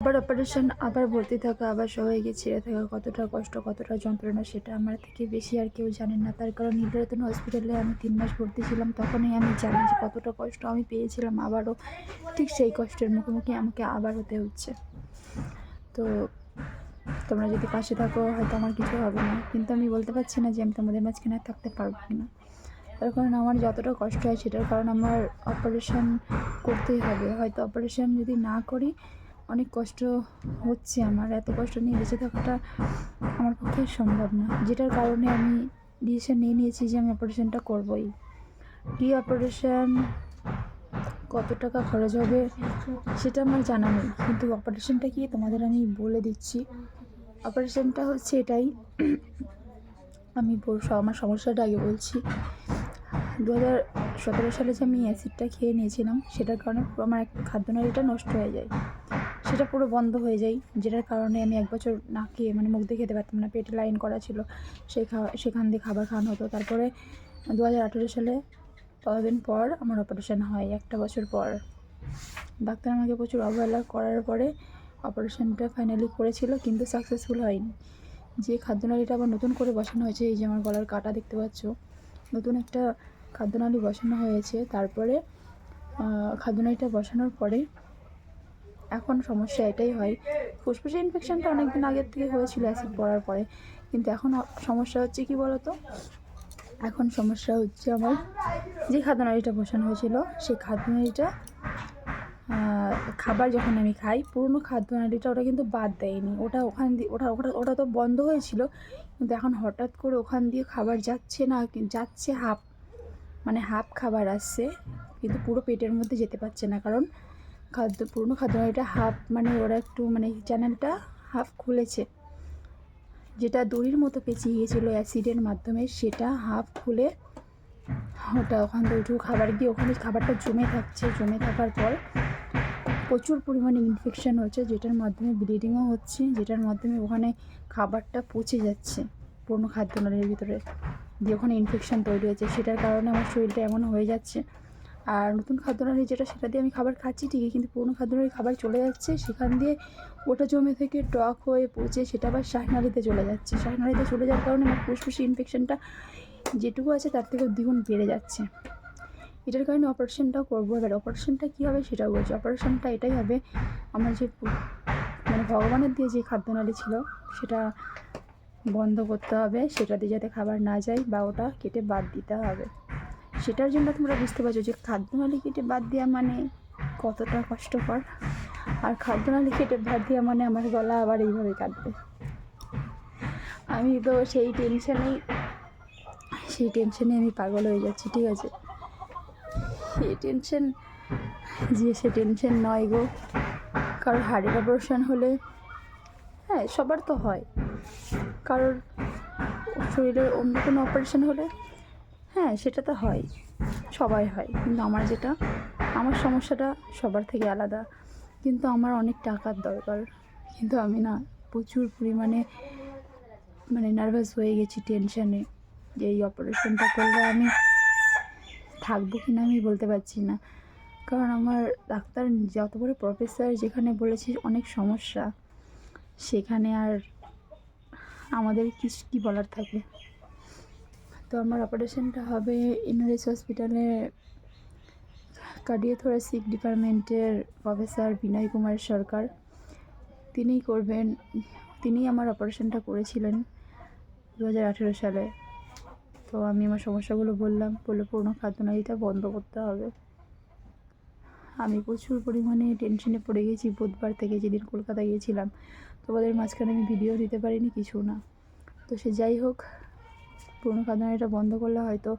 আবার অপারেশন আবার ভর্তি থাকা, আবার সবাইকে ছেড়ে থাকা, কতটা কষ্ট, কতটা যন্ত্রণা সেটা আমার থেকে বেশি আর কেউ জানেন না। তার কারণ নীলরতন হসপিটালে আমি তিন মাস ভর্তি ছিলাম, তখনই আমি জানি যে কতটা কষ্ট আমি পেয়েছিলাম, আবারও ঠিক সেই কষ্টের মুখোমুখি আমাকে আবার হতে হচ্ছে। তো তোমরা যদি পাশে থাকো, হয়তো আমার কিছু হবে না। কিন্তু আমি বলতে পারছি না যে আমি তোমাদের মাঝখানে থাকতে পারব কি না তার কারণ আমার যতটা কষ্ট হয় সেটার কারণ আমার অপারেশন করতেই হবে। হয়তো অপারেশন যদি না করি অনেক কষ্ট হচ্ছে আমার, এত কষ্ট নিয়ে বেঁচে থাকাটা আমার পক্ষে সম্ভব না। যেটার কারণে আমি ডিসিশন নিয়ে নিয়েছি যে আমি অপারেশনটা করবই। কী অপারেশন কত টাকা খরচ হবে সেটা আমার জানা নেই, কিন্তু অপারেশনটা কি তোমাদের আমি বলে দিচ্ছি। অপারেশনটা হচ্ছে এটাই, আমি আমার সমস্যাটা আগে বলছি। দু হাজার সতেরো সালে যে আমি অ্যাসিডটা খেয়ে নিয়েছিলাম, সেটার কারণে আমার এক খাদ্যনালীটা নষ্ট হয়ে যায়। সেটা পুরো বন্ধ হয়ে যায়, যেটার কারণে আমি এক বছর না খেয়ে মানে মুখ দিয়ে খেতে পারতাম না, পেটে লাইন করা ছিল, সেই খাওয়া সেখান দিয়ে খাবার খাওয়ানো হতো। তারপরে দু হাজার আঠেরো সালে ততদিন পর আমার অপারেশন হয়, একটা বছর পর। ডাক্তার আমাকে প্রচুর অবহেলা করার পরে অপারেশনটা ফাইনালি করেছিল, কিন্তু সাকসেসফুল হয়নি। যে খাদ্যনালীটা আবার নতুন করে বসানো হয়েছে, এই যে আমার গলার কাটা দেখতে পাচ্ছ, নতুন একটা খাদ্যনালী বসানো হয়েছে। তারপরে খাদ্যনালীটা বসানোর পরে এখন সমস্যা এটাই হয়। ফুসফুসে ইনফেকশানটা অনেক দিন আগের থেকে হয়েছিল অ্যাসিড পড়ার পরে। কিন্তু এখন সমস্যা হচ্ছে কি বলতো? এখন সমস্যা হচ্ছে আমার যে খাদ্যনালীটা বসানো হয়েছিল, সেই খাদ্যনালীটা খাবার যখন আমি খাই, পুরনো খাদ্যনালীটা ওটা কিন্তু বাদ দেয়নি। ওটা ওখান দিয়ে ওটা ওটা ওটা তো বন্ধ হয়েছিল, কিন্তু এখন হঠাৎ করে ওখান দিয়ে খাবার যাচ্ছে না যাচ্ছে হাফ মানে হাফ খাবার আসছে, কিন্তু পুরো পেটের মধ্যে যেতে পারছে না। কারণ খাদ্য, পুরনো খাদ্যনালীটা হাফ মানে ওরা একটু মানে চ্যানেলটা হাফ খুলেছে। যেটা দড়ির মতো পেঁচিয়ে গিয়েছিল অ্যাসিডের মাধ্যমে, সেটা হাফ খুলে ওটা ওখান থেকে একটু খাবার গিয়ে ওখানে খাবারটা জমে থাকছে। জমে থাকার পর প্রচুর পরিমাণে ইনফেকশন হচ্ছে, যেটার মাধ্যমে ব্লিডিংও হচ্ছে, যেটার মাধ্যমে ওখানে খাবারটা পচে যাচ্ছে। পুরনো খাদ্যনালীর ভিতরে দিয়ে ওখানে ইনফেকশান তৈরি হয়েছে। সেটার কারণে আমার শরীরটা এমন হয়ে যাচ্ছে আর নতুন খাদ্য খাদ্যনালী যেটা, সেটা দিয়ে আমি খাবার খাচ্ছি, ঠিকই। কিন্তু পুরনো খাদ্য খাদ্যনালীর খাবার চলে যাচ্ছে, সেখান দিয়ে ওটা জমে থেকে টক হয়ে পচে সেটা আবার শ্বাসনালীতে চলে যাচ্ছে। শ্বাসনালীতে চলে যাওয়ার কারণে আমার ফুসফুসে ইনফেকশনটা যেটুকু আছে, তার থেকে দ্বিগুণ বেড়ে যাচ্ছে। এটার কারণে অপারেশনটাও করব। এবার অপারেশনটা কী হবে, সেটাও বলছি। অপারেশনটা এটাই হবে, আমার যে মানে ভগবানের দিয়ে যে খাদ্যনালী ছিল, সেটা বন্ধ করতে হবে সেটা দিয়ে যাতে খাবার না যায় বা ওটা কেটে বাদ দিতে হবে। সেটার জন্য তোমরা বুঝতে পারছ যে খাদ্যনালী কেটে বাদ দেওয়া মানে কতটা কষ্টকর। আর খাদ্যনালী কেটে বাদ দেওয়া মানে আমার গলা আবার এইভাবে কাটবে। আমি তো সেই টেনশনেই, সেই টেনশনে আমি পাগল হয়ে যাচ্ছি, ঠিক আছে? এই টেনশন, যে সে টেনশন নয় গো। কারোর হার্টের অপারেশন হলে হ্যাঁ সবার তো হয়। কারোর শরীরের অন্য কোনো অপারেশন হলে হ্যাঁ সেটা তো হয়। সবাই হয়। কিন্তু আমার যেটা, আমার সমস্যাটা সবার থেকে আলাদা। কিন্তু আমার অনেক টাকার দরকার। কিন্তু আমি না, প্রচুর পরিমাণে মানে নার্ভাস হয়ে গেছি টেনশানে যে এই অপারেশনটা করলে আমি থাকব কি না আমি বলতে পারছি না। কারণ আমার ডাক্তার যত বড় প্রফেসর যেখানে বলেছে অনেক সমস্যা, সেখানে আর আমাদের কি কী বলার থাকে? তো আমার অপারেশনটা হবে ইনোরেস হসপিটালে কার্ডিওথোরাসিক ডিপার্টমেন্টের প্রফেসর বিনয় কুমার সরকার। তিনিই করবেন, তিনিই আমার অপারেশনটা করেছিলেন দু হাজার আঠেরো সালে। তো আমি আমার সমস্যাগুলো বললাম, বলে পুরোনো খাদ্যনালীটা বন্ধ করতে হবে। আমি প্রচুর পরিমাণে টেনশনে পড়ে গেছি, বুধবার থেকে যেদিন কলকাতা গিয়েছিলাম। তোমাদের মাঝখানে আমি ভিডিও দিতে পারিনি, কিছু না। তো সে যাই হোক পুরোনো খাদ্যনালীটা বন্ধ করলে হয়তো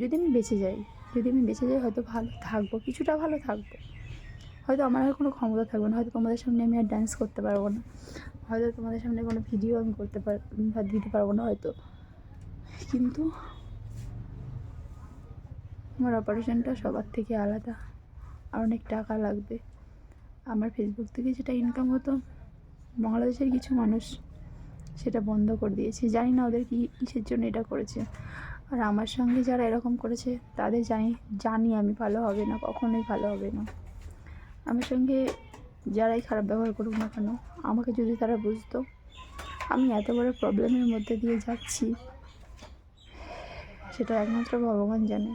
যদি আমি বেঁচে যাই, যদি আমি বেঁচে যাই হয়তো ভালো থাকব, কিছুটা ভালো থাকব। হয়তো আমার আর কোনো ক্ষমতা থাকবে না, হয়তো তোমাদের সামনে আমি আর ডান্স করতে পারব না, হয়তো তোমাদের সামনে কোনো ভিডিও আমি করতে পার দিতে পারব না হয়তো। কিন্তু আমার অপারেশনটা সবার থেকে আলাদা, আর অনেক টাকা লাগবে। আমার ফেসবুক থেকে যেটা ইনকাম হতো, বাংলাদেশের কিছু মানুষ সেটা বন্ধ করে দিয়েছে। জানি না ওদের কী কিসের জন্য এটা করেছে। আর আমার সঙ্গে যারা এরকম করেছে, তাদের জানি জানি আমি ভালো হবে না, কখনোই ভালো হবে না। আমার সঙ্গে যারাই খারাপ ব্যবহার করুক না কেন, আমাকে যদি তারা বুঝতো, আমি এত বড় প্রবলেমের মধ্যে দিয়ে যাচ্ছি, সেটা একমাত্র ভগবান জানে।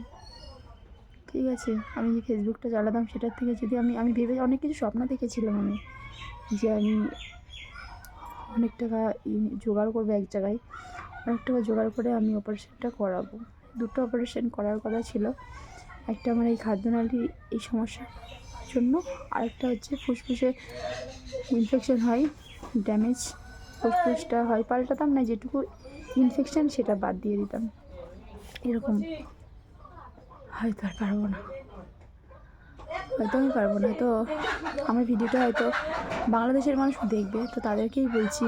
ঠিক আছে, আমি যে ফেসবুকটা চালাতাম, সেটার থেকে যদি আমি আমি ভেবে অনেক কিছু স্বপ্ন দেখেছিলাম আমি। যে আমি অনেক টাকা জোগাড় করব এক জায়গায়। অনেক টাকা জোগাড় করে আমি অপারেশনটা করাবো। দুটো অপারেশন করার কথা ছিল। একটা আমার এই খাদ্যনালী এই সমস্যার জন্য, আরেকটা হচ্ছে ফুসফুসে ইনফেকশন হয় ড্যামেজ ফুসফুসটা হয়, পাল্টাতাম না, যেটুকু ইনফেকশন সেটা বাদ দিয়ে দিতাম। এরকম। হয়তো আর পারব না। হয়তো আমি পারব না। তো আমার ভিডিওটা হয়তো বাংলাদেশের মানুষ দেখবে, তো তাদেরকেই বলছি,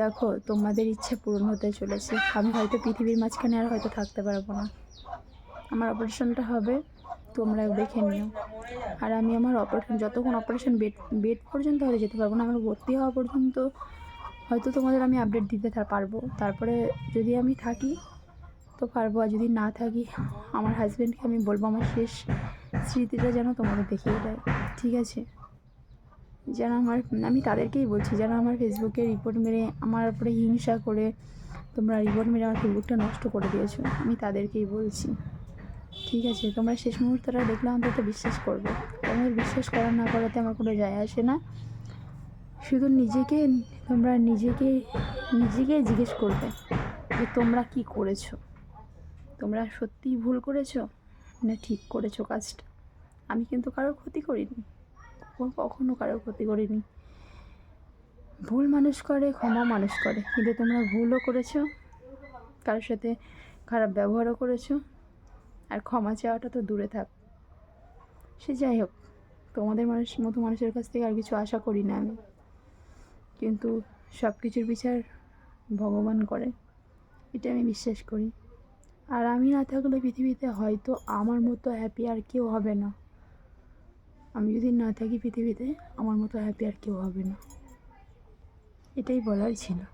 দেখো, তোমাদের ইচ্ছে পূরণ হতে চলেছে। আমি হয়তো পৃথিবীর মাঝখানে আর হয়তো থাকতে পারব না। আমার অপারেশনটা হবে, তোমরা দেখে নিও। আর আমি আমার অপারেশন যতক্ষণ অপারেশন বেড বেড পর্যন্ত হয়তো যেতে পারব না, আমার ভর্তি হওয়া পর্যন্ত হয়তো তোমাদের আমি আপডেট দিতে পারব। তারপরে যদি আমি থাকি, তো পারব। আর যদি না থাকি, আমার হাজব্যান্ডকে আমি বলব আমার শেষ স্মৃতিটা যেন তোমাদের দেখিয়ে দেয়। ঠিক আছে? যেন আমার, আমি তাদেরকেই বলছি, যেন আমার ফেসবুকে রিপোর্ট মেরে, আমার উপরে হিংসা করে তোমরা রিপোর্ট মেরে আমার ফেসবুকটা নষ্ট করে দিয়েছ। আমি তাদেরকেই বলছি। ঠিক আছে? তোমরা শেষ মুহূর্তটা দেখলে অন্তত বিশ্বাস করবে। তোমাদের বিশ্বাস করা না করাতে আমার কোনো যায় আসে না। শুধু নিজেকে, তোমরা নিজেকে নিজেকে জিজ্ঞেস করবে যে তোমরা কি করেছ? তোমরা সত্যিই ভুল করেছ না ঠিক করেছ কাজটা? আমি কিন্তু কারোর ক্ষতি করিনি। কখনো কারোর ক্ষতি করিনি। ভুল মানুষ করে, ক্ষমা মানুষ করে। কিন্তু তোমরা ভুলও করেছ, কারোর সাথে খারাপ ব্যবহারও করেছ, আর ক্ষমা চাওয়াটা তো দূরে থাক। সে যাই হোক, তোমাদের মানুষ, মতো মানুষের কাছ থেকে আর কিছু আশা করি না আমি। কিন্তু সব কিছুর বিচার ভগবান করে, এটা আমি বিশ্বাস করি। আর আমি না থাকলে পৃথিবীতে হয়তো আমার মতো হ্যাপি আর কেউ হবে না। আমি যদি না থাকি পৃথিবীতে, আমার মতো হ্যাপি আর কেউ হবে না। এটাই বলার ছিল।